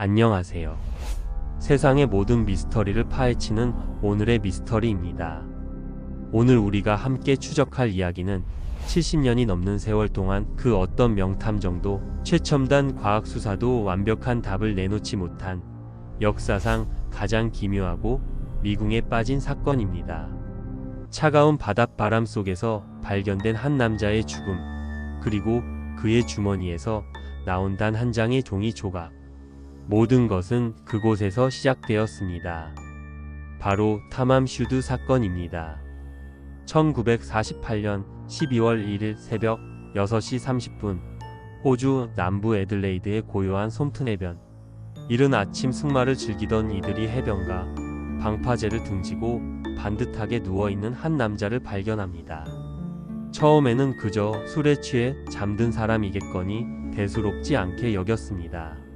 안녕하세요. 세상의 모든 미스터리를 파헤치는 오늘의 미스터리입니다. 오늘 우리가 함께 추적할 이야기는 70년이 넘는 세월 동안 그 어떤 명탐정도 최첨단 과학 수사도 완벽한 답을 내놓지 못한 역사상 가장 기묘하고 미궁에 빠진 사건입니다. 차가운 바닷바람 속에서 발견된 한 남자의 죽음, 그리고 그의 주머니에서 나온 단 한 장의 종이 조각. 모든 것은 그곳에서 시작되었습니다. 바로 타맘 슈드 사건입니다. 1948년 12월 1일 새벽 6시 30분 호주 남부 애들레이드의 고요한 솜튼 해변 이른 아침 승마를 즐기던 이들이 해변가 방파제를 등지고 반듯하게 누워있는 한 남자를 발견합니다. 처음에는 그저 술에 취해 잠든 사람이겠거니 대수롭지 않게 여겼습니다.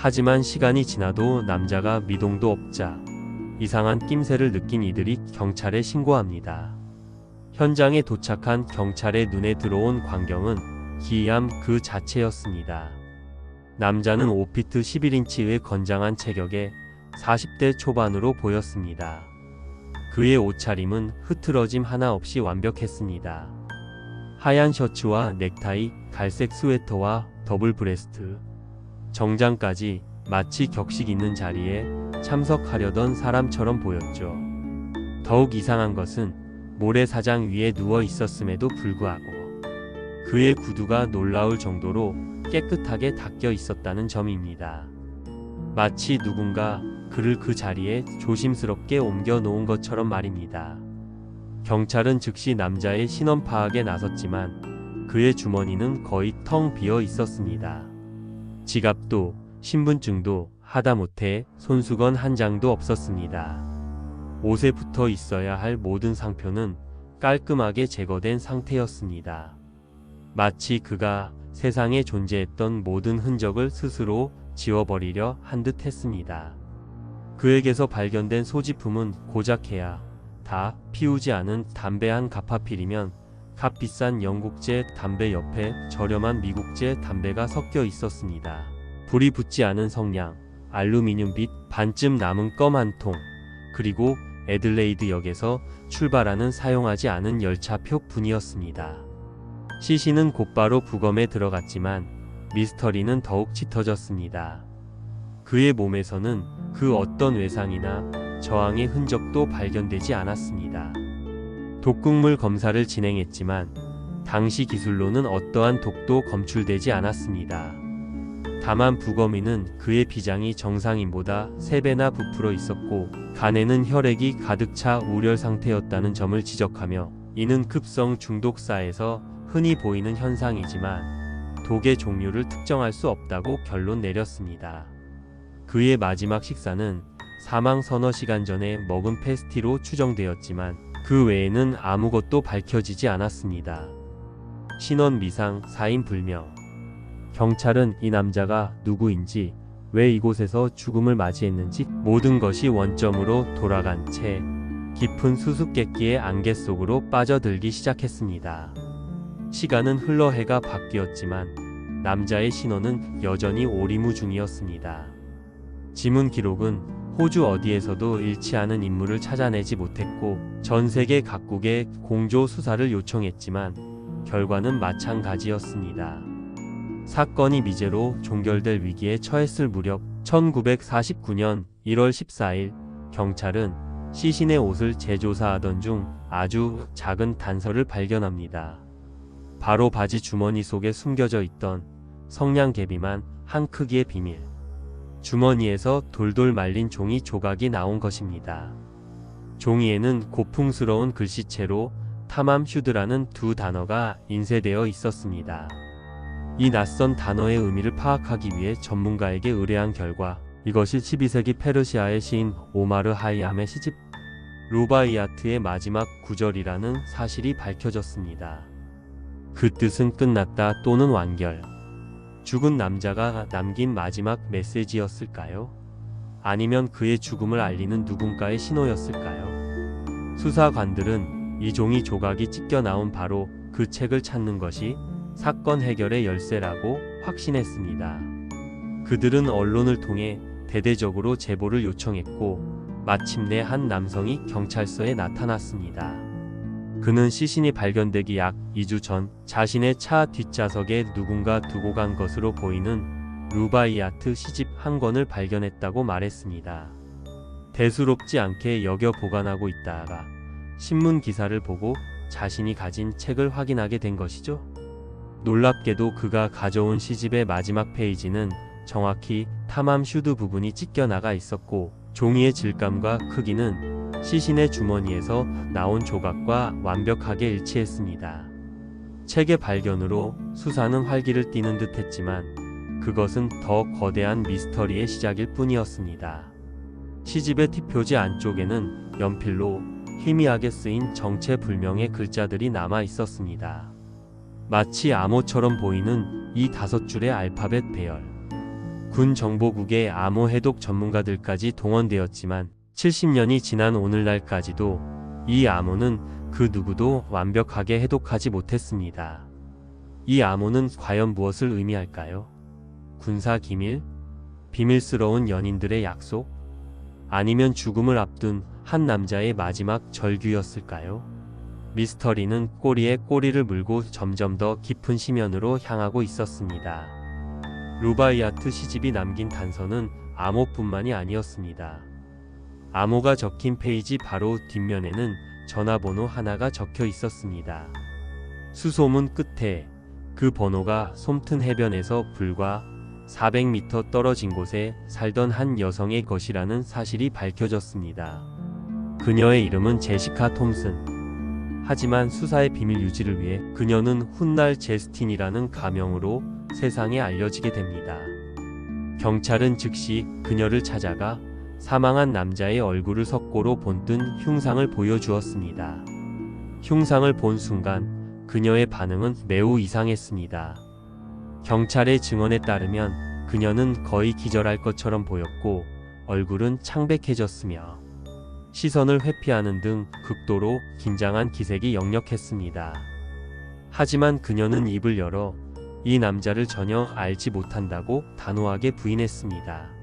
하지만 시간이 지나도 남자가 미동도 없자 이상한 낌새를 느낀 이들이 경찰에 신고합니다. 현장에 도착한 경찰의 눈에 들어온 광경은 기이함 그 자체였습니다. 남자는 5피트 11인치의 건장한 체격에 40대 초반으로 보였습니다. 그의 옷차림은 흐트러짐 하나 없이 완벽했습니다. 하얀 셔츠와 넥타이, 갈색 스웨터와 더블 브레스트, 정장까지 마치 격식 있는 자리에 참석하려던 사람처럼 보였죠. 더욱 이상한 것은 모래사장 위에 누워 있었음에도 불구하고 그의 구두가 놀라울 정도로 깨끗하게 닦여 있었다는 점입니다. 마치 누군가 그를 그 자리에 조심스럽게 옮겨 놓은 것처럼 말입니다. 경찰은 즉시 남자의 신원 파악에 나섰지만 그의 주머니는 거의 텅 비어 있었습니다. 지갑도 신분증도 하다못해 손수건 한 장도 없었습니다. 옷에 붙어 있어야 할 모든 상표는 깔끔하게 제거된 상태였습니다. 마치 그가 세상에 존재했던 모든 흔적을 스스로 지워버리려 한 듯 했습니다. 그에게서 발견된 소지품은 고작해야 다 피우지 않은 담배 한 가파필이면 값비싼 영국제 담배 옆에 저렴한 미국제 담배가 섞여 있었습니다. 불이 붙지 않은 성냥, 알루미늄 빛 반쯤 남은 껌 한 통, 그리고 애들레이드 역에서 출발하는 사용하지 않은 열차표 뿐이었습니다. 시신은 곧바로 부검에 들어갔지만 미스터리는 더욱 짙어졌습니다. 그의 몸에서는 그 어떤 외상이나 저항의 흔적도 발견되지 않았습니다. 독극물 검사를 진행했지만 당시 기술로는 어떠한 독도 검출되지 않았습니다. 다만 부검인은 그의 비장이 정상인보다 3배나 부풀어 있었고 간에는 혈액이 가득 차 우열 상태였다는 점을 지적하며 이는 급성 중독사에서 흔히 보이는 현상이지만 독의 종류를 특정할 수 없다고 결론 내렸습니다. 그의 마지막 식사는 사망 서너 시간 전에 먹은 페스티로 추정되었지만 그 외에는 아무것도 밝혀지지 않았습니다. 신원 미상, 사인 불명. 경찰은 이 남자가 누구인지, 왜 이곳에서 죽음을 맞이했는지 모든 것이 원점으로 돌아간 채 깊은 수수께끼의 안개 속으로 빠져들기 시작했습니다. 시간은 흘러 해가 바뀌었지만 남자의 신원은 여전히 오리무중이었습니다. 지문 기록은 호주 어디에서도 일치하는 인물을 찾아내지 못했고 전 세계 각국에 공조 수사를 요청했지만 결과는 마찬가지였습니다. 사건이 미제로 종결될 위기에 처했을 무렵 1949년 1월 14일 경찰은 시신의 옷을 재조사하던 중 아주 작은 단서를 발견합니다. 바로 바지 주머니 속에 숨겨져 있던 성냥개비만 한 크기의 비밀. 주머니에서 돌돌 말린 종이 조각이 나온 것입니다. 종이에는 고풍스러운 글씨체로 타맘 슈드라는 두 단어가 인쇄되어 있었습니다. 이 낯선 단어의 의미를 파악하기 위해 전문가에게 의뢰한 결과 이것이 12세기 페르시아의 시인 오마르 하이암의 시집 루바이아트의 마지막 구절이라는 사실이 밝혀졌습니다. 그 뜻은 끝났다 또는 완결. 죽은 남자가 남긴 마지막 메시지였을까요? 아니면 그의 죽음을 알리는 누군가의 신호였을까요? 수사관들은 이 종이 조각이 찢겨 나온 바로 그 책을 찾는 것이 사건 해결의 열쇠라고 확신했습니다. 그들은 언론을 통해 대대적으로 제보를 요청했고 마침내 한 남성이 경찰서에 나타났습니다. 그는 시신이 발견되기 약 2주 전 자신의 차 뒷좌석에 누군가 두고 간 것으로 보이는 루바이아트 시집 한 권을 발견했다고 말했습니다. 대수롭지 않게 여겨 보관하고 있다가 신문 기사를 보고 자신이 가진 책을 확인하게 된 것이죠. 놀랍게도 그가 가져온 시집의 마지막 페이지는 정확히 탐함 슈드 부분이 찢겨 나가 있었고 종이의 질감과 크기는 시신의 주머니에서 나온 조각과 완벽하게 일치했습니다. 책의 발견으로 수사는 활기를 띠는 듯 했지만 그것은 더 거대한 미스터리의 시작일 뿐이었습니다. 시집의 티표지 안쪽에는 연필로 희미하게 쓰인 정체불명의 글자들이 남아 있었습니다. 마치 암호처럼 보이는 이 다섯 줄의 알파벳 배열. 군 정보국의 암호 해독 전문가들까지 동원되었지만 70년이 지난 오늘날까지도 이 암호는 그 누구도 완벽하게 해독하지 못했습니다. 이 암호는 과연 무엇을 의미할까요? 군사 기밀? 비밀스러운 연인들의 약속? 아니면 죽음을 앞둔 한 남자의 마지막 절규였을까요? 미스터리는 꼬리에 꼬리를 물고 점점 더 깊은 심연으로 향하고 있었습니다. 루바이아트 시집이 남긴 단서는 암호뿐만이 아니었습니다. 암호가 적힌 페이지 바로 뒷면에는 전화번호 하나가 적혀 있었습니다. 수소문 끝에 그 번호가 솜튼 해변에서 불과 400m 떨어진 곳에 살던 한 여성의 것이라는 사실이 밝혀졌습니다. 그녀의 이름은 제시카 톰슨. 하지만 수사의 비밀 유지를 위해 그녀는 훗날 제스틴이라는 가명으로 세상에 알려지게 됩니다. 경찰은 즉시 그녀를 찾아가 사망한 남자의 얼굴을 석고로 본뜬 흉상을 보여주었습니다. 흉상을 본 순간 그녀의 반응은 매우 이상했습니다. 경찰의 증언에 따르면 그녀는 거의 기절할 것처럼 보였고 얼굴은 창백해졌으며 시선을 회피하는 등 극도로 긴장한 기색이 역력했습니다. 하지만 그녀는 입을 열어 이 남자를 전혀 알지 못한다고 단호하게 부인했습니다.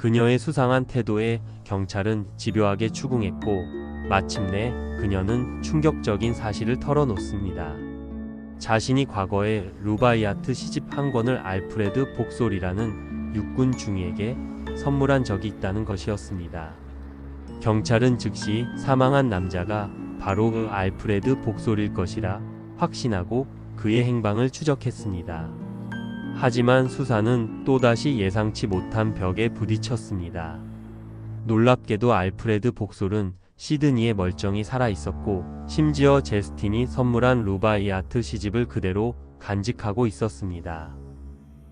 그녀의 수상한 태도에 경찰은 집요하게 추궁했고 마침내 그녀는 충격적인 사실을 털어놓습니다. 자신이 과거에 루바이아트 시집 한 권을 알프레드 복솔이라는 육군 중위에게 선물한 적이 있다는 것이었습니다. 경찰은 즉시 사망한 남자가 바로 그 알프레드 복솔일 것이라 확신하고 그의 행방을 추적했습니다. 하지만 수사는 또다시 예상치 못한 벽에 부딪혔습니다. 놀랍게도 알프레드 복솔은 시드니에 멀쩡히 살아 있었고 심지어 제스틴이 선물한 루바이아트 시집을 그대로 간직하고 있었습니다.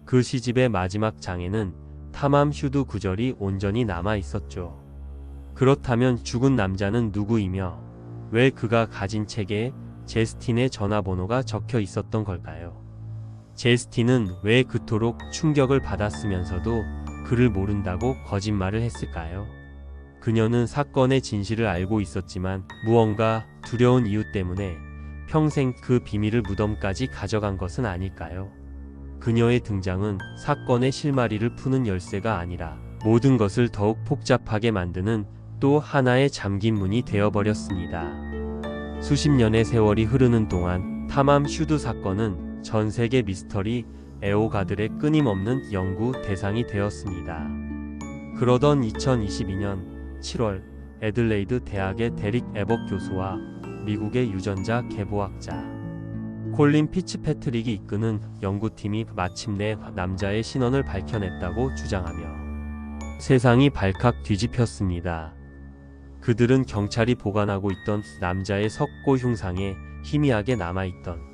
그 시집의 마지막 장에는 탐함 슈드 구절이 온전히 남아 있었죠. 그렇다면 죽은 남자는 누구이며 왜 그가 가진 책에 제스틴의 전화번호가 적혀 있었던 걸까요? 제스틴은 왜 그토록 충격을 받았으면서도 그를 모른다고 거짓말을 했을까요? 그녀는 사건의 진실을 알고 있었지만 무언가 두려운 이유 때문에 평생 그 비밀을 무덤까지 가져간 것은 아닐까요? 그녀의 등장은 사건의 실마리를 푸는 열쇠가 아니라 모든 것을 더욱 복잡하게 만드는 또 하나의 잠긴 문이 되어버렸습니다. 수십 년의 세월이 흐르는 동안 탐함 슈드 사건은 전 세계 미스터리 애호가들의 끊임없는 연구 대상이 되었습니다. 그러던 2022년 7월 애들레이드 대학의 데릭 에버 교수와 미국의 유전자 개보학자 콜린 피츠패트릭이 이끄는 연구팀이 마침내 남자의 신원을 밝혀냈다고 주장하며 세상이 발칵 뒤집혔습니다. 그들은 경찰이 보관하고 있던 남자의 석고 흉상에 희미하게 남아있던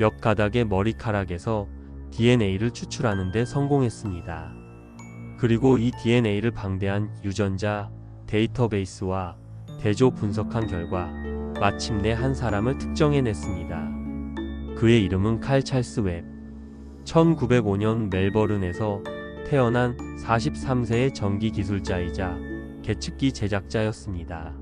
몇 가닥의 머리카락에서 DNA를 추출하는 데 성공했습니다. 그리고 이 DNA를 방대한 유전자 데이터베이스와 대조 분석한 결과 마침내 한 사람을 특정해냈습니다. 그의 이름은 칼 찰스 웹. 1905년 멜버른에서 태어난 43세의 전기 기술자이자 계측기 제작자였습니다.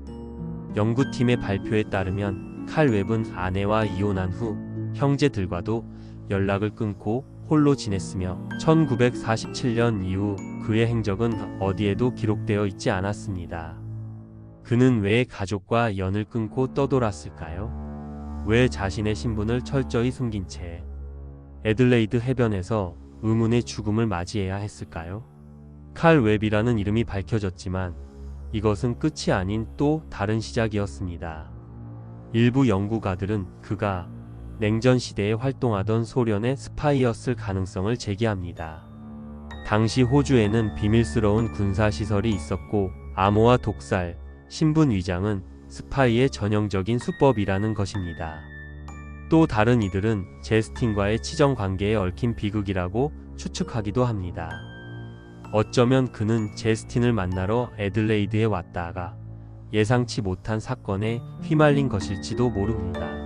연구팀의 발표에 따르면 칼 웹은 아내와 이혼한 후 형제들과도 연락을 끊고 홀로 지냈으며 1947년 이후 그의 행적은 어디에도 기록되어 있지 않았습니다. 그는 왜 가족과 연을 끊고 떠돌았을까요? 왜 자신의 신분을 철저히 숨긴 채 애들레이드 해변에서 의문의 죽음을 맞이해야 했을까요? 칼 웹이라는 이름이 밝혀졌지만 이것은 끝이 아닌 또 다른 시작이었습니다. 일부 연구가들은 그가 냉전 시대에 활동하던 소련의 스파이였을 가능성을 제기합니다. 당시 호주에는 비밀스러운 군사 시설이 있었고 암호와 독살, 신분 위장은 스파이의 전형적인 수법이라는 것입니다. 또 다른 이들은 제스틴과의 치정 관계에 얽힌 비극이라고 추측하기도 합니다. 어쩌면 그는 제스틴을 만나러 애들레이드에 왔다가 예상치 못한 사건에 휘말린 것일지도 모릅니다.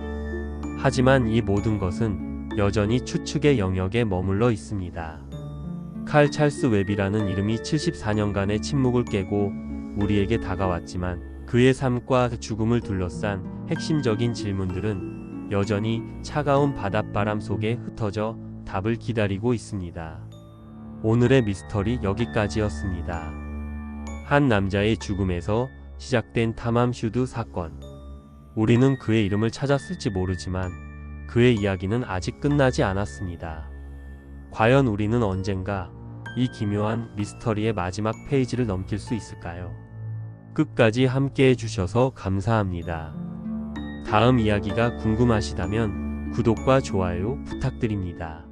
하지만 이 모든 것은 여전히 추측의 영역에 머물러 있습니다. 칼 찰스 웹이라는 이름이 74년간의 침묵을 깨고 우리에게 다가왔지만 그의 삶과 죽음을 둘러싼 핵심적인 질문들은 여전히 차가운 바닷바람 속에 흩어져 답을 기다리고 있습니다. 오늘의 미스터리 여기까지였습니다. 한 남자의 죽음에서 시작된 탐함 슈드 사건. 우리는 그의 이름을 찾았을지 모르지만 그의 이야기는 아직 끝나지 않았습니다. 과연 우리는 언젠가 이 기묘한 미스터리의 마지막 페이지를 넘길 수 있을까요? 끝까지 함께 해주셔서 감사합니다. 다음 이야기가 궁금하시다면 구독과 좋아요 부탁드립니다.